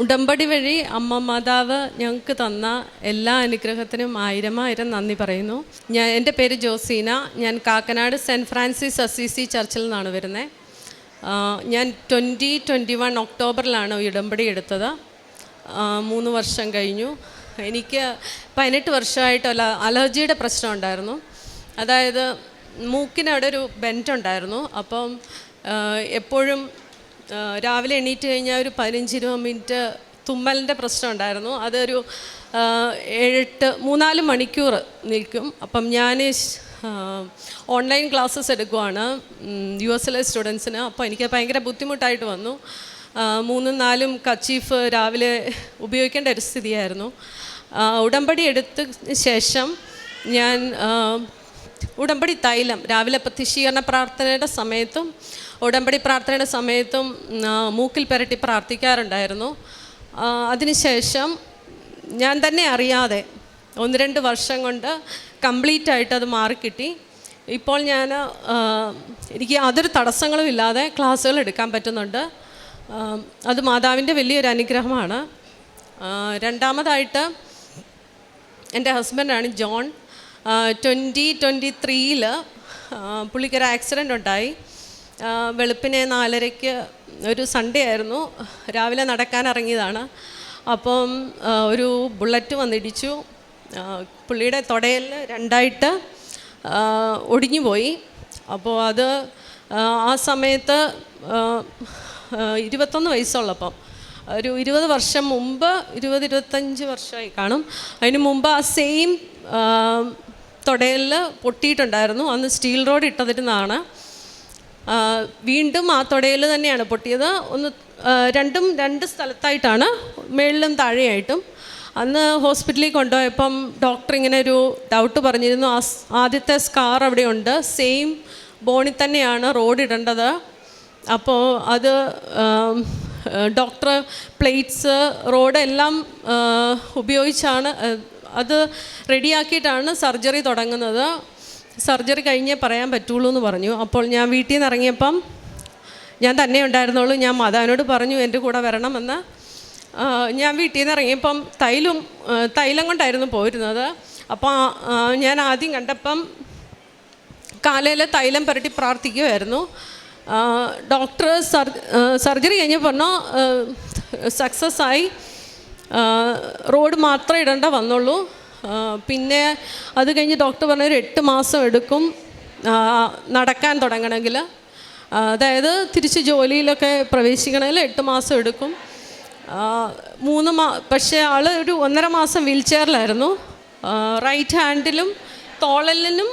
ഉടമ്പടി വഴി അമ്മ മാതാവ് ഞങ്ങൾക്ക് തന്ന എല്ലാ അനുഗ്രഹത്തിനും ആയിരം ആയിരം നന്ദി പറയുന്നു. ഞാൻ എന്റെ പേര് ജോസീന. ഞാൻ കാക്കനാട് സെന്റ് ഫ്രാൻസിസ് അസീസി ചർച്ചിൽ നിന്നാണ് വരുന്നത് ഞാൻ ട്വന്റി ട്വന്റി വൺ ഒക്ടോബറിലാണ് ഉടമ്പടി എടുത്തത്. മൂന്ന് വർഷം കഴിഞ്ഞു. എനിക്ക് പതിനെട്ട് വർഷമായിട്ട് അല അലർജിയുടെ പ്രശ്നം ഉണ്ടായിരുന്നു. അതായത് മൂക്കിനവിടെ ഒരു ബെന്റ് ഉണ്ടായിരുന്നു. അപ്പം എപ്പോഴും രാവിലെ എണീറ്റ് കഴിഞ്ഞാൽ ഒരു പതിനഞ്ച് ഇരുപത് മിനിറ്റ് തുമ്മലിന്റെ പ്രശ്നം ഉണ്ടായിരുന്നു. അതൊരു ഏഴെട്ട് മൂന്നാൽ മണിക്കൂർ നിൽക്കും. അപ്പം ഞാൻ ഓൺലൈൻ ക്ലാസ്സസ് എടുക്കുവാണ് യു എസ് എസിലെ സ്റ്റുഡൻസിന്. അപ്പോൾ എനിക്ക് ഭയങ്കര ബുദ്ധിമുട്ടായിട്ട് വന്നു. മൂന്നും നാലും കച്ചീഫ് രാവിലെ ഉപയോഗിക്കേണ്ട ഒരു സ്ഥിതിയായിരുന്നു. ഉടമ്പടി എടുത്ത ശേഷം ഞാൻ ഉടമ്പടി തൈലം രാവിലെ പ്രത്യക്ഷീകരണ പ്രാർത്ഥനയുടെ സമയത്തും ഉടമ്പടി പ്രാർത്ഥനയുടെ സമയത്തും മൂക്കിൽ പുരട്ടി പ്രാർത്ഥിക്കാറുണ്ടായിരുന്നു. അതിനുശേഷം ഞാൻ തന്നെ അറിയാതെ ഒന്ന് രണ്ട് വർഷം കൊണ്ട് കംപ്ലീറ്റ് ആയിട്ട് അത് മാറിക്കിട്ടി ഇപ്പോൾ ഞാൻ എനിക്ക് യാതൊരു തടസ്സങ്ങളും ഇല്ലാതെ ക്ലാസ്സുകൾ എടുക്കാൻ പറ്റുന്നുണ്ട്. അത് മാതാവിന്റെ വലിയൊരു അനുഗ്രഹമാണ്. രണ്ടാമതായിട്ട് എന്റെ ഹസ്ബൻഡാണ് ജോൺ. ട്വന്റി ട്വന്റി ത്രീയിൽ പുള്ളിക്കൊരു ആക്സിഡന്റ് ഉണ്ടായി. വെളുപ്പിനെ നാലരയ്ക്ക് ഒരു സൺഡേ ആയിരുന്നു. രാവിലെ നടക്കാൻ ഇറങ്ങിയതാണ്. അപ്പം ഒരു ബുള്ളറ്റ് വന്നിടിച്ചു. പുള്ളിയുടെ തുടയിൽ രണ്ടായിട്ട് ഒടിഞ്ഞു പോയി അപ്പോൾ അത് ആ, സമയത്ത് ഇരുപത്തൊന്ന് വയസ്സുള്ളപ്പം. ഒരു ഇരുപത് വർഷം മുമ്പ് ഇരുപത് ഇരുപത്തഞ്ച് വർഷമായി കാണും. അതിന് മുമ്പ് ആ സെയിം തുടയിൽ പൊട്ടിയിട്ടുണ്ടായിരുന്നു. അന്ന് സ്റ്റീൽ റോഡ് ഇട്ടതിരുന്നാണ് ആ, വീണ്ടും ആ തുടയിൽ തന്നെയാണ് പൊട്ടിയത്. ഒന്ന് രണ്ടും രണ്ട് സ്ഥലത്തായിട്ടാണ് മേളിലും താഴെയായിട്ടും. അന്ന് ഹോസ്പിറ്റലിൽ കൊണ്ടുപോയപ്പം ഡോക്ടർ ഇങ്ങനെ ഒരു ഡൗട്ട് പറഞ്ഞിരുന്നു. ആ ആദ്യത്തെ സ്കാർ അവിടെയുണ്ട്. സെയിം ബോണിൽ തന്നെയാണ് റോഡ് ഇടേണ്ടത്. അപ്പോൾ അത് ഡോക്ടർ പ്ലേറ്റ്സ് റോഡ് എല്ലാം ഉപയോഗിച്ചാണ് അത് റെഡിയാക്കിയിട്ടാണ് സർജറി തുടങ്ങുന്നത്. സർജറി കഴിഞ്ഞേ പറയാൻ പറ്റുള്ളൂ എന്ന് പറഞ്ഞു. അപ്പോൾ ഞാൻ വീട്ടിൽ നിന്ന് ഇറങ്ങിയപ്പം ഞാൻ തന്നെ ഉണ്ടായിരുന്നുള്ളൂ. ഞാൻ മാതാവിനോട് പറഞ്ഞു എന്റെ കൂടെ വരണമെന്ന്. ഞാൻ വീട്ടിൽ നിന്ന് ഇറങ്ങിയപ്പം തൈലും തൈലം കൊണ്ടായിരുന്നു പോയിരുന്നത്. അപ്പോൾ ഞാൻ ആദ്യം കണ്ടപ്പം കാലയിൽ തൈലം പുരട്ടി പ്രാർത്ഥിക്കുമായിരുന്നു ഡോക്ടർ സർ സർജറി കഴിഞ്ഞ് പറഞ്ഞു സക്സസ് ആയി റോഡ് മാത്രമേ ഇടേണ്ട വന്നുള്ളൂ. പിന്നെ അത് കഴിഞ്ഞ് ഡോക്ടർ പറഞ്ഞൊരു എട്ട് മാസം എടുക്കും നടക്കാൻ തുടങ്ങണമെങ്കിൽ. അതായത് തിരിച്ച് ജോലിയിലൊക്കെ പ്രവേശിക്കണമെങ്കിൽ എട്ട് മാസം എടുക്കും. മൂന്ന് മാ പക്ഷേ ആൾ ഒരു ഒന്നര മാസം വീൽ ചെയറിലായിരുന്നു റൈറ്റ് ഹാൻഡിലും തോളലിനും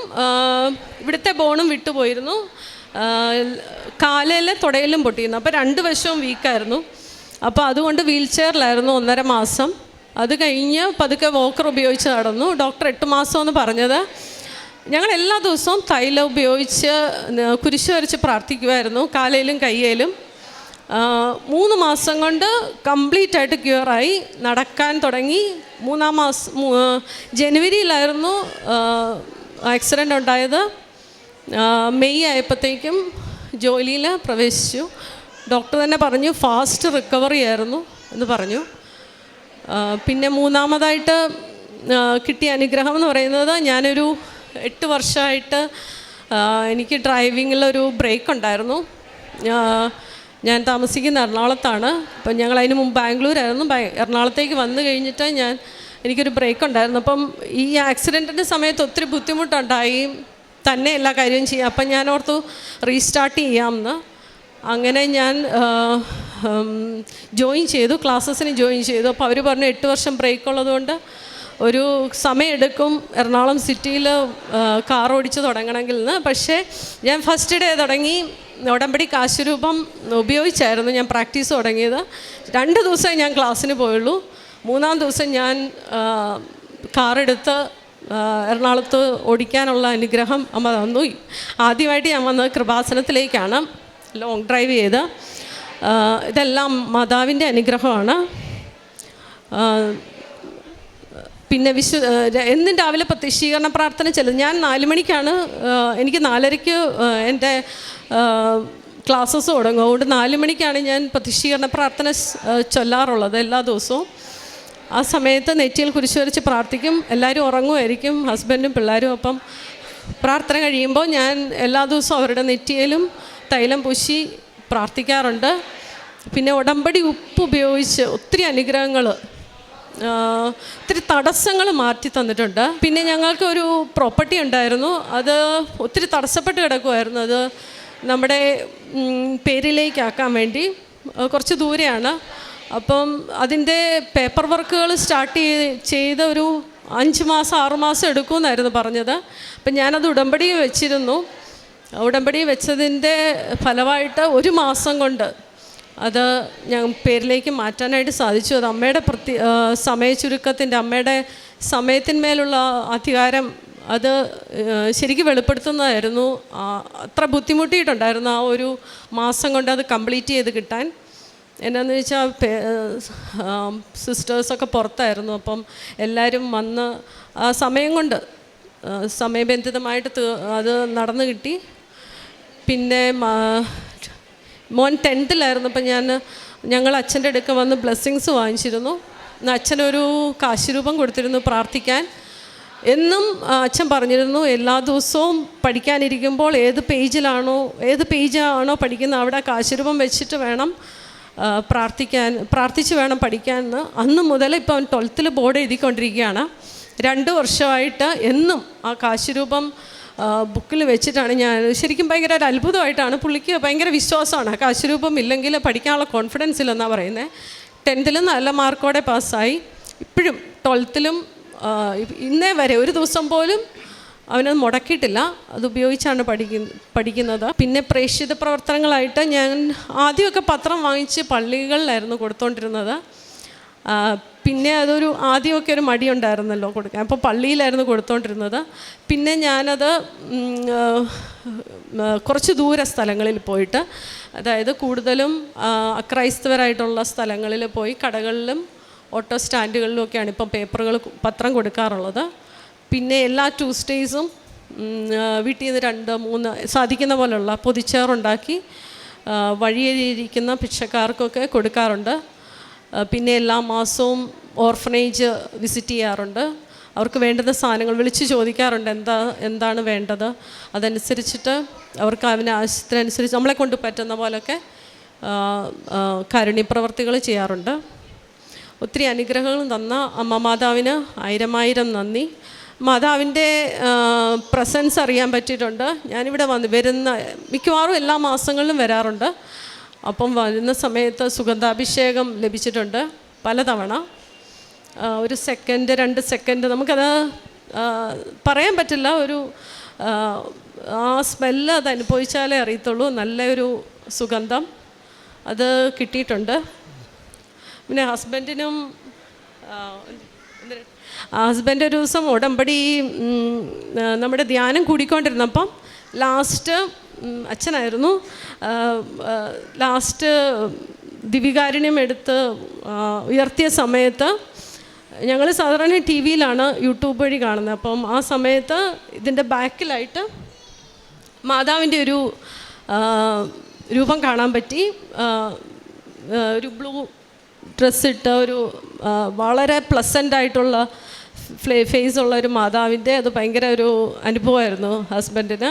ഇവിടുത്തെ ബോണും വിട്ടുപോയിരുന്നു. കാലിലെ തുടയിലും പൊട്ടിയിരുന്നു. അപ്പോൾ രണ്ട് വശവും വീക്കായിരുന്നു അപ്പോൾ അതുകൊണ്ട് വീൽ ചെയറിലായിരുന്നു ഒന്നര മാസം. അത് കഴിഞ്ഞ് പതുക്കെ വോക്കർ ഉപയോഗിച്ച് നടന്നു. ഡോക്ടർ എട്ട് മാസമെന്ന് പറഞ്ഞത്. ഞങ്ങൾ എല്ലാ ദിവസവും തൈലം ഉപയോഗിച്ച് കുരിശ് വരച്ച് പ്രാർത്ഥിക്കുമായിരുന്നു കാലയിലും കയ്യിലും. മൂന്ന് മാസം കൊണ്ട് കംപ്ലീറ്റ് ആയിട്ട് ക്യൂറായി നടക്കാൻ തുടങ്ങി. മൂന്നാം മാസം ജനുവരിയിലായിരുന്നു ആക്സിഡന്റ് ഉണ്ടായത്. മെയ് ആയപ്പോഴത്തേക്കും ജോലിയിൽ പ്രവേശിച്ചു. ഡോക്ടർ തന്നെ പറഞ്ഞു ഫാസ്റ്റ് റിക്കവറി ആയിരുന്നു എന്ന് പറഞ്ഞു. പിന്നെ മൂന്നാമതായിട്ട് കിട്ടിയ അനുഗ്രഹം എന്ന് പറയുന്നത് ഞാനൊരു എട്ട് വർഷമായിട്ട് എനിക്ക് ഡ്രൈവിങ്ങിലൊരു ബ്രേക്ക് ഉണ്ടായിരുന്നു. ഞാൻ താമസിക്കുന്ന എറണാകുളത്താണ്. അപ്പം ഞങ്ങൾ അതിന് മുമ്പ് ബാംഗ്ലൂരായിരുന്നു. എറണാകുളത്തേക്ക് വന്നു കഴിഞ്ഞിട്ട് ഞാൻ എനിക്കൊരു ബ്രേക്ക് ഉണ്ടായിരുന്നു. അപ്പം ഈ ആക്സിഡന്റിന്റെ സമയത്ത് ഒത്തിരി ബുദ്ധിമുട്ടുണ്ടായി. തന്നെ എല്ലാ കാര്യവും ചെയ്യാം. അപ്പം ഞാൻ ഓർത്തു റീസ്റ്റാർട്ട് ചെയ്യാമെന്ന്. അങ്ങനെ ഞാൻ ജോയിൻ ചെയ്തു ക്ലാസ്സസിന് ജോയിൻ ചെയ്തു. അപ്പോൾ അവർ പറഞ്ഞു എട്ട് വർഷം ബ്രേക്ക് ഉള്ളതുകൊണ്ട് ഒരു സമയമെടുക്കും. എറണാകുളം സിറ്റിയിൽ കാർ ഓടിച്ച് തുടങ്ങണമെങ്കിൽ നിന്ന് പക്ഷേ ഞാൻ ഫസ്റ്റ് ഡേ തുടങ്ങി. ഉടമ്പടി കാശുരൂപം ഉപയോഗിച്ചായിരുന്നു ഞാൻ പ്രാക്ടീസ് തുടങ്ങിയത്. രണ്ട് ദിവസമേ ഞാൻ ക്ലാസ്സിന് പോയുള്ളൂ. മൂന്നാം ദിവസം ഞാൻ കാറെടുത്ത് എറണാകുളത്ത് ഓടിക്കാനുള്ള അനുഗ്രഹം അമ്മ തന്നു. ആദ്യമായിട്ട് ഞാൻ വന്നത് കൃപാസനത്തിലേക്കാണ്. ലോങ് ഡ്രൈവ് ചെയ്ത്. ഇതെല്ലാം മാതാവിന്റെ അനുഗ്രഹമാണ്. പിന്നെ വിശു എന്നും രാവിലെ പ്രത്യക്ഷീകരണ പ്രാർത്ഥന ചെല്ലും ഞാൻ നാല് മണിക്കാണ് എനിക്ക് നാലരയ്ക്ക് എന്റെ ക്ലാസ്സസ് തുടങ്ങും. അതുകൊണ്ട് നാല് മണിക്കാണ് ഞാൻ പ്രതിഷ്ഠീകരണ പ്രാർത്ഥന ചൊല്ലാറുള്ളത് എല്ലാ ദിവസവും. ആ സമയത്ത് നെറ്റിയിൽ കുരിശ് വരച്ച് പ്രാർത്ഥിക്കും. എല്ലാവരും ഉറങ്ങുമായിരിക്കും. ഹസ്ബൻഡും പിള്ളേരും ഒപ്പം പ്രാർത്ഥന കഴിയുമ്പോൾ ഞാൻ എല്ലാ ദിവസവും അവരുടെ നെറ്റിയിലും തൈലം പൂശി പ്രാർത്ഥിക്കാറുണ്ട്. പിന്നെ ഉടമ്പടി ഉപ്പ് ഉപയോഗിച്ച് ഒത്തിരി അനുഗ്രഹങ്ങൾ ഒത്തിരി തടസ്സങ്ങൾ മാറ്റി തന്നിട്ടുണ്ട്. പിന്നെ ഞങ്ങൾക്ക് ഒരു പ്രോപ്പർട്ടി ഉണ്ടായിരുന്നു. അത് ഒത്തിരി തടസ്സപ്പെട്ട് കിടക്കുമായിരുന്നു അത് നമ്മുടെ പേരിലേക്കാക്കാൻ വേണ്ടി. കുറച്ച് ദൂരെയാണ്. അപ്പം അതിന്റെ പേപ്പർ വർക്കുകൾ സ്റ്റാർട്ട് ചെയ്ത ഒരു അഞ്ച് മാസം ആറ് മാസം എടുക്കുമെന്നായിരുന്നു പറഞ്ഞത്. അപ്പം ഞാനത് ഉടമ്പടി വെച്ചിരുന്നു. ഉടമ്പടി വെച്ചതിന്റെ ഫലമായിട്ട് ഒരു മാസം കൊണ്ട് അത് ഞാൻ പേരിലേക്ക് മാറ്റാനായിട്ട് സാധിച്ചു. അത് അമ്മയുടെ പ്രതി സമയ ചുരുക്കത്തിന്റെ അമ്മയുടെ സമയത്തിന്മേലുള്ള അധികാരം അത് ശരിക്കും വെളിപ്പെടുത്തുന്നതായിരുന്നു. അത്ര ബുദ്ധിമുട്ടിയിട്ടുണ്ടായിരുന്നു ആ ഒരു മാസം കൊണ്ട് അത് കംപ്ലീറ്റ് ചെയ്ത് കിട്ടാൻ. എന്നാന്ന് വെച്ചാൽ സിസ്റ്റേഴ്സൊക്കെ പുറത്തായിരുന്നു. അപ്പം എല്ലാവരും വന്ന് ആ സമയം കൊണ്ട് സമയബന്ധിതമായിട്ട് അത് നടന്നു കിട്ടി. പിന്നെ മോൻ ടെൻത്തിലായിരുന്നു അപ്പം ഞാൻ ഞങ്ങൾ അച്ഛന്റെ അടുക്ക വന്ന് ബ്ലെസ്സിങ്സ് വാങ്ങിച്ചിരുന്നു. അച്ഛനൊരു കാശിരൂപം കൊടുത്തിരുന്നു പ്രാർത്ഥിക്കാൻ. എന്നും അച്ഛൻ പറഞ്ഞിരുന്നു എല്ലാ ദിവസവും പഠിക്കാനിരിക്കുമ്പോൾ ഏത് പേജിലാണോ ഏത് പേജാണോ പഠിക്കുന്നത് അവിടെ കാശിരൂപം വെച്ചിട്ട് വേണം പ്രാർത്ഥിക്കാൻ പ്രാർത്ഥിച്ച് വേണം പഠിക്കാൻ എന്ന് അന്ന് മുതൽ ഇപ്പം അവൻ ട്വൽത്തിൽ ബോർഡ് എഴുതിക്കൊണ്ടിരിക്കുകയാണ്. രണ്ട് വർഷമായിട്ട് എന്നും ആ കാശുരൂപം ബുക്കിൽ വെച്ചിട്ടാണ് ഞാൻ ശരിക്കും ഭയങ്കര ഒരു അത്ഭുതമായിട്ടാണ് പുള്ളിക്ക് ഭയങ്കര വിശ്വാസമാണ്. കാശുരൂപം ഇല്ലെങ്കിൽ പഠിക്കാനുള്ള കോൺഫിഡൻസ് ഇല്ലെന്നാണ് പറയുന്നത് ടെൻത്തിലും നല്ല മാർക്കോടെ പാസ്സായി ഇപ്പോഴും ട്വൽത്തിലും ഇന്നേ വരെ ഒരു ദിവസം പോലും അവനത് മുടക്കിയിട്ടില്ല. അത് ഉപയോഗിച്ചാണ് പഠിക്കുന്ന പഠിക്കുന്നത്. പിന്നെ പ്രേക്ഷിത പ്രവർത്തനങ്ങളായിട്ട് ഞാൻ ആദ്യമൊക്കെ പത്രം വാങ്ങിച്ച് പള്ളികളിലായിരുന്നു കൊടുത്തോണ്ടിരുന്നത്. ആ, പിന്നെ അതൊരു ആദ്യമൊക്കെ ഒരു മടിയുണ്ടായിരുന്നല്ലോ കൊടുക്കാൻ. അപ്പോൾ പള്ളിയിലായിരുന്നു കൊടുത്തോണ്ടിരുന്നത്. പിന്നെ ഞാനത് കുറച്ച് ദൂര സ്ഥലങ്ങളിൽ പോയിട്ട് അതായത് കൂടുതലും അക്രൈസ്തവരായിട്ടുള്ള സ്ഥലങ്ങളിൽ പോയി കടകളിലും ഓട്ടോ സ്റ്റാൻഡുകളിലും ഒക്കെയാണ് ഇപ്പം പേപ്പറുകൾ പത്രം കൊടുക്കാറുള്ളത്. പിന്നെ എല്ലാ ട്യൂസ്ഡേയ്സും വീട്ടിൽ നിന്ന് രണ്ട് മൂന്ന് സാധിക്കുന്ന പോലുള്ള പൊതിച്ചേറുണ്ടാക്കി വഴിയിലിരിക്കുന്ന ഭിക്ഷക്കാർക്കൊക്കെ കൊടുക്കാറുണ്ട്. പിന്നെ എല്ലാ മാസവും ഓർഫനേജ് വിസിറ്റ് ചെയ്യാറുണ്ട്. അവർക്ക് വേണ്ടുന്ന സാധനങ്ങൾ വിളിച്ച് ചോദിക്കാറുണ്ട് എന്താ എന്താണ് വേണ്ടത്? അതനുസരിച്ചിട്ട് അവർക്ക് അവന് ആവശ്യത്തിനനുസരിച്ച് നമ്മളെ കൊണ്ട് പറ്റുന്ന ആ, കാരുണ്യപ്രവർത്തികൾ ചെയ്യാറുണ്ട്. ഒത്തിരി അനുഗ്രഹങ്ങൾ തന്ന അമ്മ മാതാവിന് ആയിരമായിരം നന്ദി. മാതാവിന്റെ പ്രസൻസ് അറിയാൻ പറ്റിയിട്ടുണ്ട്. ഞാനിവിടെ വന്ന് വരുന്ന മിക്കവാറും എല്ലാ മാസങ്ങളിലും വരാറുണ്ട്. അപ്പം വരുന്ന സമയത്ത് സുഗന്ധാഭിഷേകം ലഭിച്ചിട്ടുണ്ട് പലതവണ. ഒരു സെക്കൻഡ് രണ്ട് സെക്കൻഡ് നമുക്കത് പറയാൻ പറ്റില്ല. ഒരു ആ, സ്മെല്ല് അത് അനുഭവിച്ചാലേ അറിയത്തുള്ളൂ. നല്ലൊരു സുഗന്ധം അത് കിട്ടിയിട്ടുണ്ട്. പിന്നെ ഹസ്ബൻഡിനും ഹസ്ബൻഡ് ഒരു ദിവസം ഉടമ്പടി നമ്മുടെ ധ്യാനം കൂടിക്കൊണ്ടിരുന്നപ്പം ലാസ്റ്റ് അച്ഛനായിരുന്നു. ലാസ്റ്റ് ദിവികാരുണ്യം എടുത്ത് ഉയർത്തിയ സമയത്ത് ഞങ്ങൾ സാധാരണ ടി വിയിലാണ് യൂട്യൂബ് വഴി കാണുന്നത്. അപ്പം ആ സമയത്ത് ഇതിന്റെ ബാക്കിലായിട്ട് മാതാവിന്റെ ഒരു രൂപം കാണാൻ പറ്റി. ഒരു ബ്ലൂ ഡ്രസ്സ് ഇട്ട ഒരു വളരെ പ്ലസന്റ് ആയിട്ടുള്ള ഫേസ് ഉള്ള ഒരു മാതാവിന്റെ അത് ഭയങ്കര ഒരു അനുഭവമായിരുന്നു ഹസ്ബൻഡിന്.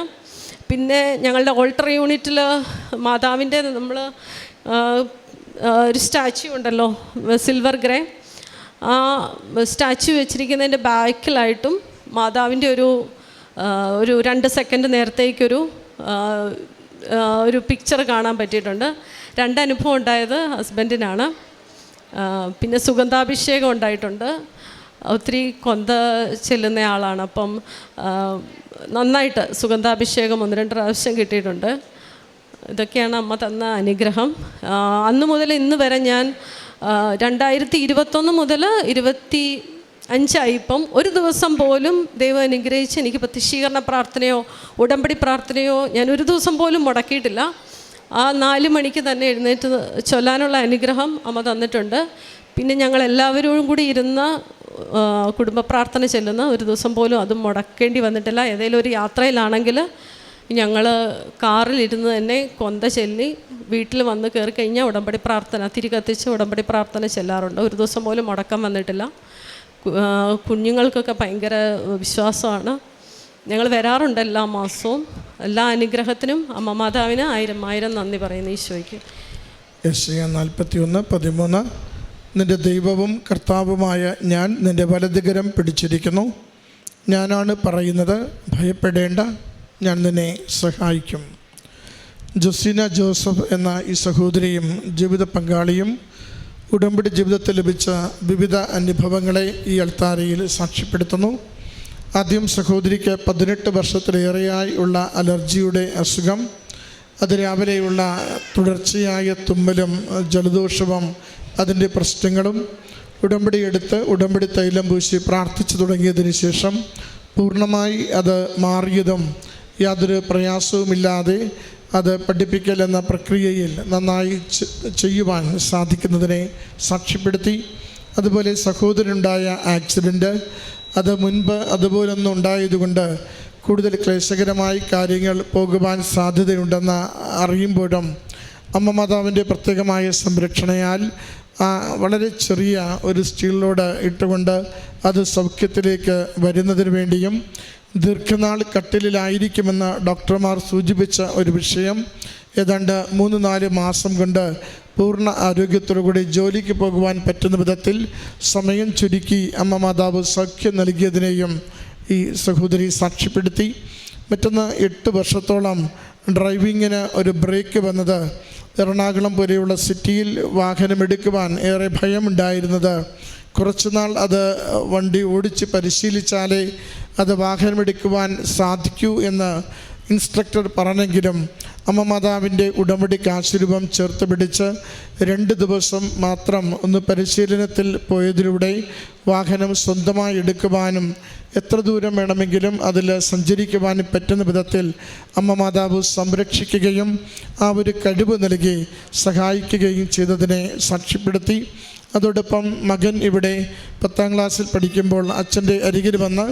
പിന്നെ ഞങ്ങളുടെ ഓൾട്ടർ യൂണിറ്റിൽ മാതാവിന്റെ നമ്മൾ ഒരു സ്റ്റാച്യു ഉണ്ടല്ലോ സിൽവർ ഗ്രേ ആ സ്റ്റാച്യു വെച്ചിരിക്കുന്നതിന്റെ ബാക്കിലായിട്ടും മാതാവിന്റെ ഒരു ഒരു രണ്ട് സെക്കൻഡ് നേരത്തേക്കൊരു ഒരു പിക്ചർ കാണാൻ പറ്റിയിട്ടുണ്ട്. രണ്ട് അനുഭവം ഉണ്ടായത് ഹസ്ബൻഡിനാണ് പിന്നെ സുഗന്ധാഭിഷേകം ഉണ്ടായിട്ടുണ്ട്. ഒത്തിരി കൊന്ത ചെല്ലുന്ന ആളാണ്. അപ്പം നന്നായിട്ട് സുഗന്ധാഭിഷേകം ഒന്ന് രണ്ട് പ്രാവശ്യം കിട്ടിയിട്ടുണ്ട്. ഇതൊക്കെയാണ് അമ്മ തന്ന അനുഗ്രഹം. അന്ന് മുതൽ ഇന്ന് വരെ ഞാൻ രണ്ടായിരത്തി ഇരുപത്തൊന്ന് മുതൽ ഇരുപത്തി അഞ്ചായി ഇപ്പം ഒരു ദിവസം പോലും ദൈവം അനുഗ്രഹിച്ച് എനിക്ക് പ്രത്യക്ഷീകരണ പ്രാർത്ഥനയോ ഉടമ്പടി പ്രാർത്ഥനയോ ഞാൻ ഒരു ദിവസം പോലും മുടക്കിയിട്ടില്ല. ആ നാല് മണിക്ക് തന്നെ എഴുന്നേറ്റ് ചൊല്ലാനുള്ള അനുഗ്രഹം അമ്മ തന്നിട്ടുണ്ട്. പിന്നെ ഞങ്ങൾ എല്ലാവരോടും കൂടി ഇരുന്ന് കുടുംബ പ്രാർത്ഥന ചെല്ലുന്ന ഒരു ദിവസം പോലും അതും മുടക്കേണ്ടി വന്നിട്ടില്ല. ഏതെങ്കിലും ഒരു യാത്രയിലാണെങ്കിൽ ഞങ്ങൾ കാറിലിരുന്ന് തന്നെ കൊന്ത ചെല്ലി വീട്ടിൽ വന്ന് കയറി കഴിഞ്ഞാൽ ഉടമ്പടി പ്രാർത്ഥന തിരി കത്തിച്ച് ഉടമ്പടി പ്രാർത്ഥന ചെല്ലാറുണ്ട്. ഒരു ദിവസം പോലും മുടക്കം വന്നിട്ടില്ല. കുഞ്ഞുങ്ങൾക്കൊക്കെ ഭയങ്കര വിശ്വാസമാണ്. ഞങ്ങൾ വരാറുണ്ട് എല്ലാ മാസവും. എല്ലാ അനുഗ്രഹത്തിനും അമ്മ മാതാവിന് ആയിരം ആയിരം നന്ദി പറയുന്നു ഈശോയ്ക്ക്. നാൽപ്പത്തി ഒന്ന് പതിമൂന്ന് നിന്റെ ദൈവവും കർത്താവുമായ ഞാൻ നിന്റെ വലതുകരം പിടിച്ചിരിക്കുന്നു. ഞാനാണ് പറയുന്നത് ഭയപ്പെടേണ്ട ഞാൻ നിന്നെ സഹായിക്കും. ജൊസീന ജോസഫ് എന്ന ഈ സഹോദരിയും ജീവിത പങ്കാളിയും ഉടമ്പടി ജീവിതത്തിൽ ലഭിച്ച വിവിധ അനുഭവങ്ങളെ ഈ അൾത്താരയിൽ സാക്ഷ്യപ്പെടുത്തുന്നു. ആദ്യം സഹോദരിക്ക് പതിനെട്ട് വർഷത്തിലേറെയായി ഉള്ള അലർജിയുടെ അസുഖം അത് രാവിലെയുള്ള തുടർച്ചയായ തുമ്മലും ജലദോഷവും അതിന്റെ പ്രശ്നങ്ങളും ഉടമ്പടി എടുത്ത് ഉടമ്പടി തൈലം പൂശി പ്രാർത്ഥിച്ചു തുടങ്ങിയതിന് ശേഷം പൂർണമായി അത് മാറിയതും യാതൊരു പ്രയാസവുമില്ലാതെ അത് പഠിപ്പിക്കൽ എന്ന പ്രക്രിയയിൽ നന്നായി ചെയ്യുവാൻ സാധിക്കുന്നതിനെ സാക്ഷ്യപ്പെടുത്തി. അതുപോലെ സഹോദരനുണ്ടായ ആക്സിഡന്റ്. അത് മുൻപ് അതുപോലൊന്നും ഉണ്ടായതുകൊണ്ട് കൂടുതൽ ക്ലേശകരമായി കാര്യങ്ങൾ പോകുവാൻ സാധ്യതയുണ്ടെന്ന് അറിയുമ്പോഴും അമ്മ മാതാവിന്റെ പ്രത്യേകമായ സംരക്ഷണയാൽ വളരെ ചെറിയ ഒരു സ്റ്റീലിലോട് ഇട്ടുകൊണ്ട് അത് സൗഖ്യത്തിലേക്ക് വരുന്നതിന് വേണ്ടിയും ദീർഘനാൾ കട്ടിലിലായിരിക്കുമെന്ന് ഡോക്ടർമാർ സൂചിപ്പിച്ച ഒരു വിഷയം. ഏതാണ്ട് മൂന്ന് നാല് മാസം കൊണ്ട് പൂർണ ആരോഗ്യത്തോടുകൂടി ജോലിക്ക് പോകുവാൻ പറ്റുന്ന വിധത്തിൽ സമയം ചുരുക്കി അമ്മ മാതാവ് സൗഖ്യം നൽകിയതിനെയും ഈ സഹോദരി സാക്ഷ്യപ്പെടുത്തി. മറ്റൊന്ന് എട്ട് വർഷത്തോളം ഡ്രൈവിങ്ങിന് ഒരു ബ്രേക്ക് വന്നത് എറണാകുളം പോലെയുള്ള സിറ്റിയിൽ വാഹനമെടുക്കുവാൻ ഏറെ ഭയമുണ്ടായിരുന്നത്. കുറച്ചുനാൾ അത് വണ്ടി ഓടിച്ച് പരിശീലിച്ചാലേ അത് വാഹനമെടുക്കുവാൻ സാധിക്കൂ എന്ന് ഇൻസ്ട്രക്ടർ പറഞ്ഞെങ്കിലും അമ്മ മാതാവിന്റെ ഉടമ്പടി കാശുരൂപം ചേർത്ത് പിടിച്ച് രണ്ട് ദിവസം മാത്രം ഒന്ന് പരിശീലനത്തിൽ പോയതിലൂടെ വാഹനം സ്വന്തമായി എടുക്കുവാനും എത്ര ദൂരം വേണമെങ്കിലും അതിൽ സഞ്ചരിക്കുവാനും പറ്റുന്ന വിധത്തിൽ അമ്മ മാതാവ് സംരക്ഷിക്കുകയും ആ ഒരു കഴിവ് നൽകി സഹായിക്കുകയും ചെയ്തതിനെ സാക്ഷ്യപ്പെടുത്തി. അതോടൊപ്പം മകൻ ഇവിടെ പത്താം ക്ലാസ്സിൽ പഠിക്കുമ്പോൾ അച്ഛന്റെ അരികിൽ വന്ന്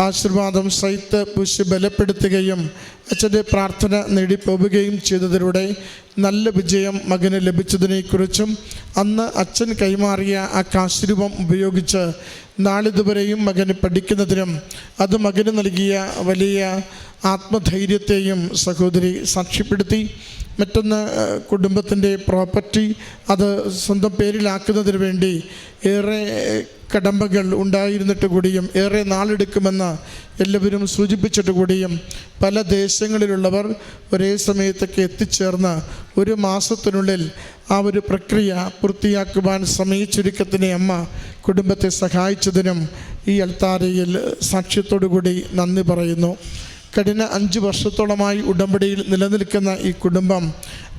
ആശീർവാദം സൈത്ത് പുഷ് ബലപ്പെടുത്തുകയും അച്ഛന്റെ പ്രാർത്ഥന നേടിപ്പോവുകയും ചെയ്തതിലൂടെ നല്ല വിജയം മകന് ലഭിച്ചതിനെക്കുറിച്ചും അന്ന് അച്ഛൻ കൈമാറിയ ആ കാശുരൂപം ഉപയോഗിച്ച് നാളിതുവരെയും മകന് പഠിക്കുന്നതിനും അത് മകന് നൽകിയ വലിയ ആത്മധൈര്യത്തെയും സഹോദരി സാക്ഷ്യപ്പെടുത്തി. മറ്റൊന്ന് കുടുംബത്തിന്റെ പ്രോപ്പർട്ടി അത് സ്വന്തം പേരിലാക്കുന്നതിന് വേണ്ടി ഏറെ കടമ്പകൾ ഉണ്ടായിരുന്നിട്ട് കൂടിയും ഏറെ നാളെടുക്കുമെന്ന് എല്ലാവരും സൂചിപ്പിച്ചിട്ട് കൂടിയും പല ദേശങ്ങളിലുള്ളവർ ഒരേ സമയത്തൊക്കെ എത്തിച്ചേർന്ന് ഒരു മാസത്തിനുള്ളിൽ ആ ഒരു പ്രക്രിയ പൂർത്തിയാക്കുവാൻ സമയച്ചുരുക്കത്തിനെ അമ്മ കുടുംബത്തെ സഹായിച്ചതിനും ഈ അൽത്താരയിൽ സാക്ഷ്യത്തോടു കൂടി നന്ദി പറയുന്നു. കഴിഞ്ഞ അഞ്ച് വർഷത്തോളമായി ഉടമ്പടിയിൽ നിലനിൽക്കുന്ന ഈ കുടുംബം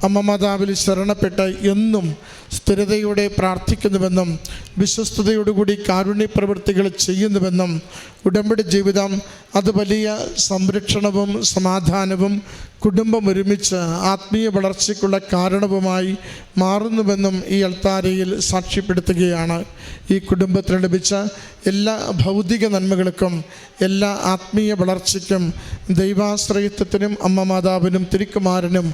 അമ്മ മാതാവിൽ ശരണപ്പെട്ട് എന്നും സ്ഥിരതയോടെ പ്രാർത്ഥിക്കുന്നുവെന്നും വിശ്വസ്തയോടുകൂടി കാരുണ്യ പ്രവൃത്തികൾ ചെയ്യുന്നുവെന്നും ഉടമ്പടി ജീവിതം അത് വലിയ സംരക്ഷണവും സമാധാനവും കുടുംബം ഒരുമിച്ച് ആത്മീയ വളർച്ചയ്ക്കുള്ള കാരണവുമായി മാറുന്നുവെന്നും ഈ അൾത്താരയിൽ സാക്ഷ്യപ്പെടുത്തുകയാണ്. ഈ കുടുംബത്തിന് ലഭിച്ച എല്ലാ ഭൗതിക നന്മകൾക്കും എല്ലാ ആത്മീയ വളർച്ചയ്ക്കും ദൈവാശ്രയത്വത്തിനും അമ്മ മാതാവിനും തിരുക്കുമാരനും